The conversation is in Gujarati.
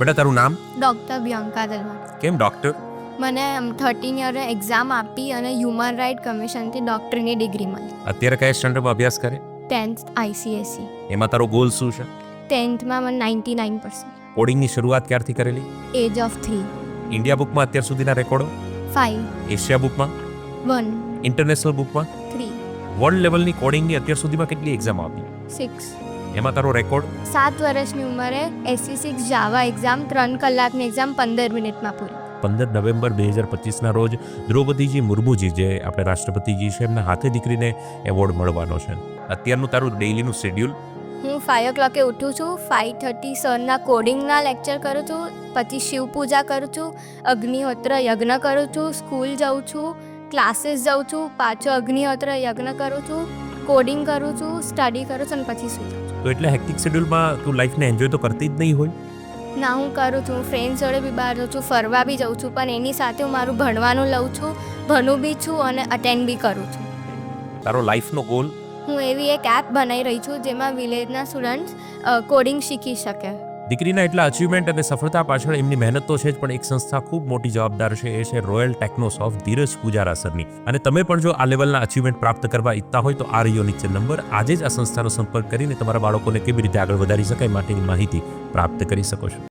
બેટા તારું નામ? ડૉક્ટર બિયંકા દલવાડ કેમ ડૉક્ટર? મને થર્ટીન યર એક્ઝામ આપી અને હ્યુમન રાઇટ કમિશનથી ડૉક્ટરની ડિગ્રી મળી. અત્યારે કયા સ્ટાન્ડર્ડમાં અભ્યાસ કરે? ટેન્થ આઈસીએસસી એમાં તારો ગોલ શું છે? ટેન્થમાં મને નાઇન્ટી નાઇન પર્સન્ટ કોડિંગની શરૂઆત ક્યારથી કરેલી? એજ ઓફ થ્રી ઇન્ડિયા બુકમાં અત્યાર સુધીના રેકોર્ડો ફાઇવ એશિયા બુકમાં વન ઇન્ટરનેશનલ બુકમાં થ્રી વર્લ્ડ લેવલની કોડિંગની અત્યાર સુધીમાં કેટલી એક્ઝામ આપી? સિક્સ એમાં તારો રેકોર્ડ સાત વર્ષની ઉંમરે એસસી સિક્સ જાવા એક્ઝામ ત્રણ કલાકની એક્ઝામ પંદર મિનિટમાં પૂરી. પંદર નવેમ્બર બે હજાર પચીસના રોજ દ્રૌપદીજી મુર્મુજી જે આપણે રાષ્ટ્રપતિજી છે એમના હાથે દીકરીને એવોર્ડ મળવાનો છે. અત્યારનું તારું ડેઇલીનું શેડ્યુલ હું ફાઇવ ઓ ક્લોકે ઉઠું છું ફાઇવ થર્ટી સરના કોડિંગના લેક્ચર કરું છું પછી શિવ પૂજા કરું છું અગ્નિહોત્ર યજ્ઞ કરું છું સ્કૂલ જાઉં છું ક્લાસીસ જાઉં છું પાછો અગ્નિહોત્ર યજ્ઞ કરું છું કોડિંગ કરું છું સ્ટડી કરું છું અને પછી સુઈ જાઉં છું. તો એટલે હેક્ટિક શેડ્યુલમાં તું લાઈફને એન્જોય તો કરતી જ નહીં હોય? ના હું કરું છું. ફ્રેન્ડ્સ જોડે બી બહાર જાઉં છું ફરવા બી જાઉં છું પણ એની સાથે હું મારું ભણવાનું લઉં છું ભણું બી છું અને અટેન્ડ બી કરું છું. તારો લાઈફનો ગોલ હું એવી એક એપ બનાવી રહી છું જેમાં વિલેજના સ્ટુડન્ટ્સ કોડિંગ શીખી શકે. દીકરીના એટલા અચીવમેન્ટ અને સફળતા પાછળ એમની મહેનત તો છે જ, પણ એક સંસ્થા ખૂબ મોટી જવાબદાર છે, એ છે royal technos of Dhiraj Pujara સરની અને તમે પણ જો આ લેવલના અચીવમેન્ટ પ્રાપ્ત કરવા ઈચ્છતા હોય તો આ રહ્યો નીચે નંબર. આજે જ આ સંસ્થાનો સંપર્ક કરીને તમારા બાળકોને કેવી રીતે આગળ વધારી શકાય માટેની માહિતી પ્રાપ્ત કરી શકો છો.